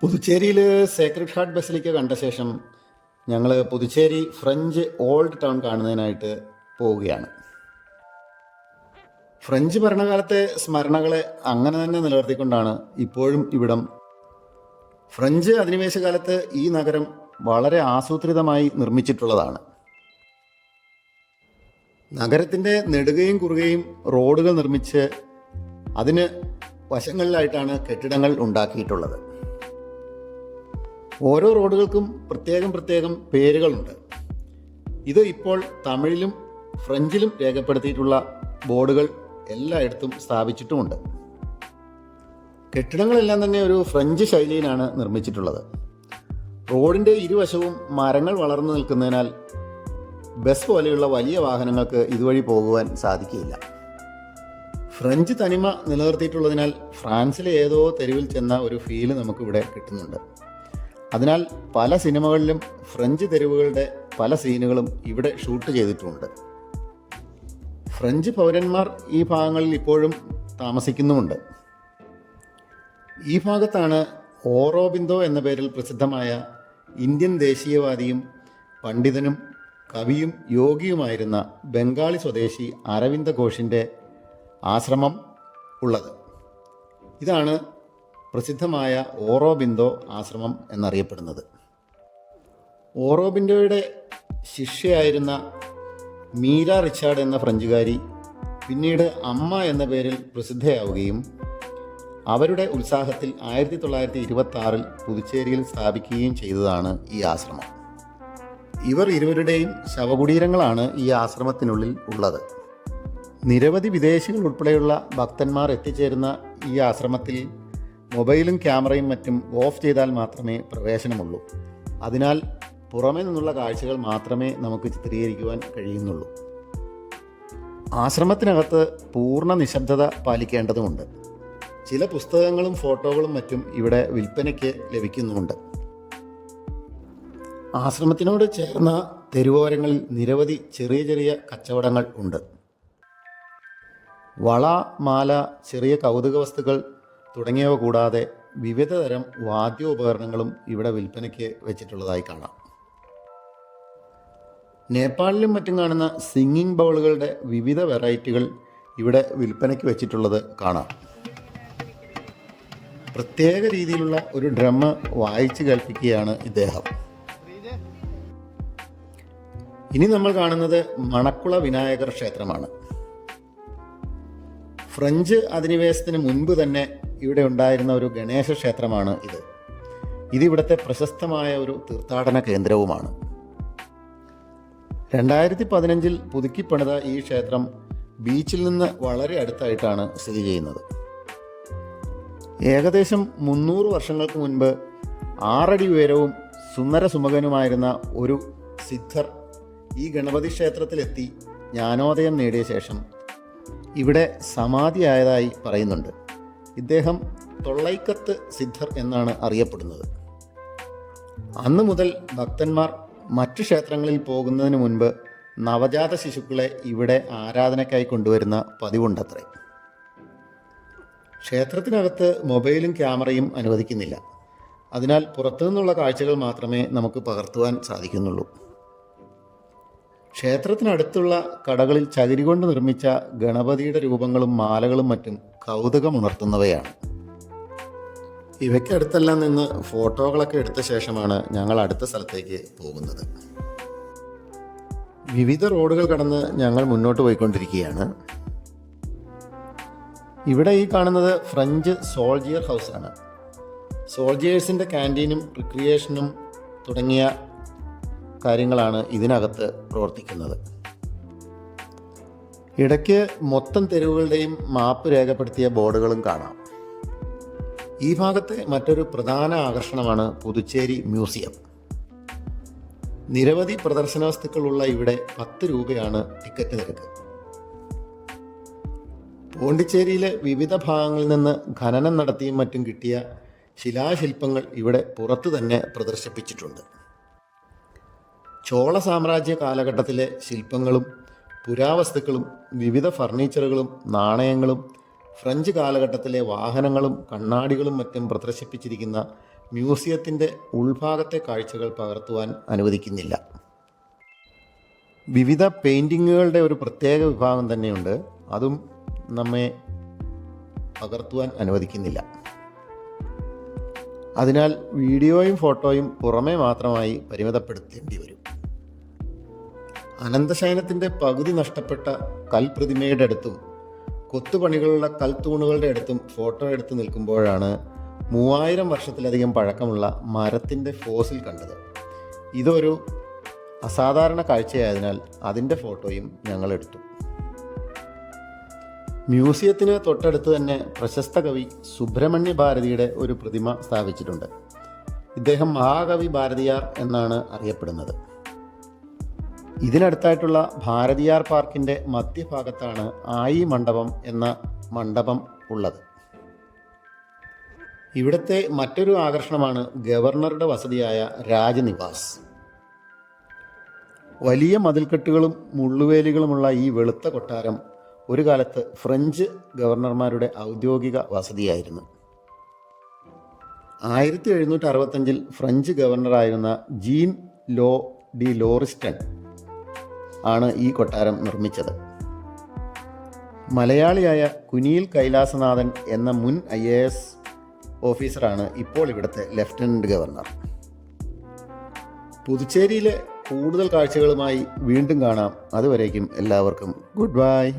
പുതുച്ചേരിയിൽ Sacred heart basilica കണ്ട ശേഷം ഞങ്ങൾ പുതുച്ചേരി ഫ്രഞ്ച് ഓൾഡ് ടൗൺ കാണുന്നതിനായിട്ട് പോവുകയാണ്. ഫ്രഞ്ച് ഭരണകാലത്തെ സ്മരണകളെ അങ്ങനെ തന്നെ നിലനിർത്തിക്കൊണ്ടാണ് ഇപ്പോഴും ഇവിടം. ഫ്രഞ്ച് അധിനിവേശ കാലത്ത് ഈ നഗരം വളരെ ആസൂത്രിതമായി നിർമ്മിച്ചിട്ടുള്ളതാണ്. നഗരത്തിന്റെ നെടുകയും കുറുകയും റോഡുകൾ നിർമ്മിച്ച് അതിന് വശങ്ങളിലായിട്ടാണ് കെട്ടിടങ്ങൾ ഉണ്ടാക്കിയിട്ടുള്ളത്. ഓരോ റോഡുകൾക്കും പ്രത്യേകം പ്രത്യേകം പേരുകളുണ്ട്. ഇത് ഇപ്പോൾ തമിഴിലും ഫ്രഞ്ചിലും രേഖപ്പെടുത്തിയിട്ടുള്ള ബോർഡുകൾ എല്ലായിടത്തും സ്ഥാപിച്ചിട്ടുമുണ്ട്. കെട്ടിടങ്ങളെല്ലാം തന്നെ ഒരു ഫ്രഞ്ച് ശൈലിയിലാണ് നിർമ്മിച്ചിട്ടുള്ളത്. റോഡിന്റെ ഇരുവശവും മരങ്ങൾ വളർന്നു നിൽക്കുന്നതിനാൽ ബസ് പോലെയുള്ള വലിയ വാഹനങ്ങൾക്ക് ഇതുവഴി പോകുവാൻ സാധിക്കില്ല ഫ്രഞ്ച് തനിമ നിലനിർത്തിയിട്ടുള്ളതിനാൽ ഫ്രാൻസിലെ ഏതോ തെരുവിൽ ചെന്ന ഒരു ഫീൽ നമുക്കിവിടെ കിട്ടുന്നുണ്ട്. അതിനാൽ പല സിനിമകളിലും ഫ്രഞ്ച് തെരുവുകളുടെ പല സീനുകളും ഇവിടെ ഷൂട്ട് ചെയ്തിട്ടുമുണ്ട് ഫ്രഞ്ച് പൗരന്മാർ ഈ ഭാഗങ്ങളിൽ ഇപ്പോഴും താമസിക്കുന്നുമുണ്ട്. ഈ ഭാഗത്താണ് ഓറോബിന്ദോ എന്ന പേരിൽ പ്രസിദ്ധമായ ഇന്ത്യൻ ദേശീയവാദിയും പണ്ഡിതനും കവിയും യോഗിയുമായിരുന്ന ബംഗാളി സ്വദേശി അരവിന്ദ ഘോഷിന്റെ ആശ്രമം ഉള്ളത്. ഇതാണ് പ്രസിദ്ധമായ ഓറോബിന്ദോ ആശ്രമം എന്നറിയപ്പെടുന്നത്. ഓറോബിന്ദോയുടെ ശിഷ്യയായിരുന്ന മീര റിച്ചാർഡ് എന്ന ഫ്രഞ്ചുകാരി പിന്നീട് അമ്മ എന്ന പേരിൽ പ്രസിദ്ധയാവുകയും അവരുടെ ഉത്സാഹത്തിൽ ആയിരത്തി തൊള്ളായിരത്തി ഇരുപത്തി ആറിൽ പുതുച്ചേരിയിൽ സ്ഥാപിക്കുകയും ചെയ്തതാണ് ഈ ആശ്രമം. ഇവർ ഇരുവരുടെയും ശവകുടീരങ്ങളാണ് ഈ ആശ്രമത്തിനുള്ളിൽ ഉള്ളത്. നിരവധി വിദേശികൾ ഉൾപ്പെടെയുള്ള ഭക്തന്മാർ എത്തിച്ചേരുന്ന ഈ ആശ്രമത്തിൽ മൊബൈലും ക്യാമറയും മറ്റും ഓഫ് ചെയ്താൽ മാത്രമേ പ്രവേശനമുള്ളൂ. അതിനാൽ പുറമേ നിന്നുള്ള കാഴ്ചകൾ മാത്രമേ നമുക്ക് ചിത്രീകരിക്കുവാൻ കഴിയുന്നുള്ളൂ. ആശ്രമത്തിനകത്ത് പൂർണ നിശബ്ദത പാലിക്കേണ്ടതുണ്ട് ചില പുസ്തകങ്ങളും ഫോട്ടോകളും മറ്റും ഇവിടെ വിൽപ്പനയ്ക്ക് ലഭിക്കുന്നുമുണ്ട്. ആശ്രമത്തിനോട് ചേർന്ന തെരുവോരങ്ങളിൽ നിരവധി ചെറിയ ചെറിയ കച്ചവടങ്ങൾ ഉണ്ട്. വള മാല ചെറിയ കൗതുക വസ്തുക്കൾ തുടങ്ങിയവ കൂടാതെ വിവിധ തരം വാദ്യോപകരണങ്ങളും ഇവിടെ വിൽപ്പനയ്ക്ക് വെച്ചിട്ടുള്ളതായി കാണാം. നേപ്പാളിലും മറ്റും കാണുന്ന സിംഗിങ് ബൗളുകളുടെ വിവിധ വെറൈറ്റികൾ ഇവിടെ വിൽപ്പനയ്ക്ക് വെച്ചിട്ടുള്ളത് കാണാം. പ്രത്യേക രീതിയിലുള്ള ഒരു ഡ്രമ്മ് വായിച്ചു കേൾപ്പിക്കുകയാണ് ഇദ്ദേഹം. ഇനി നമ്മൾ കാണുന്നത് മണക്കുള വിനായകർ ക്ഷേത്രമാണ്. ഫ്രഞ്ച് അധിനിവേശത്തിന് മുൻപ് തന്നെ ഇവിടെ ഉണ്ടായിരുന്ന ഒരു ഗണേശ ക്ഷേത്രമാണ് ഇത്. ഇത് ഇവിടുത്തെ പ്രശസ്തമായ ഒരു തീർത്ഥാടന കേന്ദ്രവുമാണ്. രണ്ടായിരത്തി പതിനഞ്ചിൽ പുതുക്കിപ്പണിത ഈ ക്ഷേത്രം ബീച്ചിൽ നിന്ന് വളരെ അടുത്തായിട്ടാണ് സ്ഥിതി ചെയ്യുന്നത്. ഏകദേശം മുന്നൂറ് വർഷങ്ങൾക്ക് മുൻപ് ആറടി ഉയരവും സുന്ദര സുമകനുമായിരുന്ന ഒരു സിദ്ധർ ഈ ഗണപതി ക്ഷേത്രത്തിലെത്തി ജ്ഞാനോദയം നേടിയ ശേഷം ഇവിടെ സമാധിയായതായി പറയുന്നുണ്ട്. ഇദ്ദേഹം തൊള്ളൈക്കത്ത് സിദ്ധർ എന്നാണ് അറിയപ്പെടുന്നത്. അന്നു മുതൽ ഭക്തന്മാർ മറ്റു ക്ഷേത്രങ്ങളിൽ പോകുന്നതിന് മുൻപ് നവജാത ശിശുക്കളെ ഇവിടെ ആരാധനയ്ക്കായി കൊണ്ടുവരുന്ന പതിവുണ്ടത്രേ. ക്ഷേത്രത്തിനകത്ത് മൊബൈലും ക്യാമറയും അനുവദിക്കുന്നില്ല. അതിനാൽ പുറത്തുനിന്നുള്ള കാഴ്ചകൾ മാത്രമേ നമുക്ക് പകർത്തുവാൻ സാധിക്കുന്നുള്ളൂ. ക്ഷേത്രത്തിനടുത്തുള്ള കടകളിൽ ചകിരി കൊണ്ട് നിർമ്മിച്ച ഗണപതിയുടെ രൂപങ്ങളും മാലകളും മറ്റും കൗതുകമുണർത്തുന്നവയാണ്. ഇവയ്ക്കടുത്തെല്ലാം നിന്ന് ഫോട്ടോകളൊക്കെ എടുത്ത ശേഷമാണ് ഞങ്ങൾ അടുത്ത സ്ഥലത്തേക്ക് പോകുന്നത്. വിവിധ റോഡുകൾ കടന്ന് ഞങ്ങൾ മുന്നോട്ട് പോയിക്കൊണ്ടിരിക്കുകയാണ്. ഇവിടെ ഈ കാണുന്നത് ഫ്രഞ്ച് സോൾജിയർ ഹൗസാണ്. സോൾജിയേഴ്സിന്റെ ക്യാന്റീനും റിക്രിയേഷനും തുടങ്ങിയ കാര്യങ്ങളാണ് ഇതിനകത്ത് പ്രവർത്തിക്കുന്നത്. ഇടയ്ക്ക് മൊത്തം തെരുവുകളുടെയും മാപ്പ് രേഖപ്പെടുത്തിയ ബോർഡുകളും കാണാം. ഈ ഭാഗത്തെ മറ്റൊരു പ്രധാന ആകർഷണമാണ് പുതുച്ചേരി മ്യൂസിയം. നിരവധി പ്രദർശന വസ്തുക്കളുള്ള ഇവിടെ പത്ത് രൂപയാണ് ടിക്കറ്റ് നിരക്ക്. പോണ്ടിച്ചേരിയിലെ വിവിധ ഭാഗങ്ങളിൽ നിന്ന് ഖനനം നടത്തിയും മറ്റും കിട്ടിയ ശിലാശില്പങ്ങൾ ഇവിടെ പുറത്തു തന്നെ പ്രദർശിപ്പിച്ചിട്ടുണ്ട്. ചോള സാമ്രാജ്യ കാലഘട്ടത്തിലെ ശില്പങ്ങളും പുരാവസ്തുക്കളും വിവിധ ഫർണിച്ചറുകളും നാണയങ്ങളും ഫ്രഞ്ച് കാലഘട്ടത്തിലെ വാഹനങ്ങളും കണ്ണാടികളും മറ്റും പ്രദർശിപ്പിച്ചിരിക്കുന്ന മ്യൂസിയത്തിന്റെ ഉൾഭാഗത്തെ കാഴ്ചകൾ പകർത്തുവാൻ അനുവദിക്കുന്നില്ല. വിവിധ പെയിന്റിങ്ങുകളുടെ ഒരു പ്രത്യേക വിഭാഗം തന്നെയുണ്ട്. അതും നമ്മെ പകർത്തുവാൻ അനുവദിക്കുന്നില്ല. അതിനാൽ വീഡിയോയും ഫോട്ടോയും പുറമേ മാത്രമായി പരിമിതപ്പെടുത്തേണ്ടി വരും. അനന്തശയനത്തിന്റെ പകുതി നഷ്ടപ്പെട്ട കൽപ്രതിമയുടെ അടുത്തും കൊത്തുപണികളുള്ള കൽത്തൂണുകളുടെ അടുത്തും ഫോട്ടോ എടുത്ത് നിൽക്കുമ്പോഴാണ് മൂവായിരം വർഷത്തിലധികം പഴക്കമുള്ള മരത്തിന്റെ ഫോസിൽ കണ്ടത്. ഇതൊരു അസാധാരണ കാഴ്ചയായതിനാൽ അതിന്റെ ഫോട്ടോയും ഞങ്ങൾ എടുത്തു. മ്യൂസിയത്തിന് തൊട്ടടുത്ത് തന്നെ പ്രശസ്ത കവി സുബ്രഹ്മണ്യ ഭാരതിയുടെ ഒരു പ്രതിമ സ്ഥാപിച്ചിട്ടുണ്ട്. ഇദ്ദേഹം മഹാകവി ഭാരതിയാർ എന്നാണ് അറിയപ്പെടുന്നത്. ഇതിനടുത്തായിട്ടുള്ള ഭാരതിയാർ പാർക്കിന്റെ മധ്യഭാഗത്താണ് ആയി മണ്ഡപം എന്ന മണ്ഡപം ഉള്ളത്. ഇവിടുത്തെ മറ്റൊരു ആകർഷണമാണ് ഗവർണറുടെ വസതിയായ രാജനിവാസ്. വലിയ മതിൽക്കെട്ടുകളും മുള്ളുവേലികളുമുള്ള ഈ വെളുത്ത കൊട്ടാരം ഒരു കാലത്ത് ഫ്രഞ്ച് ഗവർണർമാരുടെ ഔദ്യോഗിക വസതിയായിരുന്നു. ആയിരത്തി എഴുന്നൂറ്റി അറുപത്തഞ്ചിൽ ഫ്രഞ്ച് ഗവർണറായിരുന്ന ജീൻ ലോ ഡി ലോറിസ്റ്റൺ ആണ് ഈ കൊട്ടാരം നിർമ്മിച്ചത്. മലയാളിയായ കുനിയിൽ കൈലാസനാഥൻ എന്ന മുൻ ഐ എ എസ് ഓഫീസറാണ് ഇപ്പോൾ ഇവിടുത്തെ ലെഫ്റ്റനന്റ് ഗവർണർ. പുതുച്ചേരിയിലെ കൂടുതൽ കാഴ്ചകളുമായി വീണ്ടും കാണാം. അതുവരേക്കും എല്ലാവർക്കും ഗുഡ് ബൈ.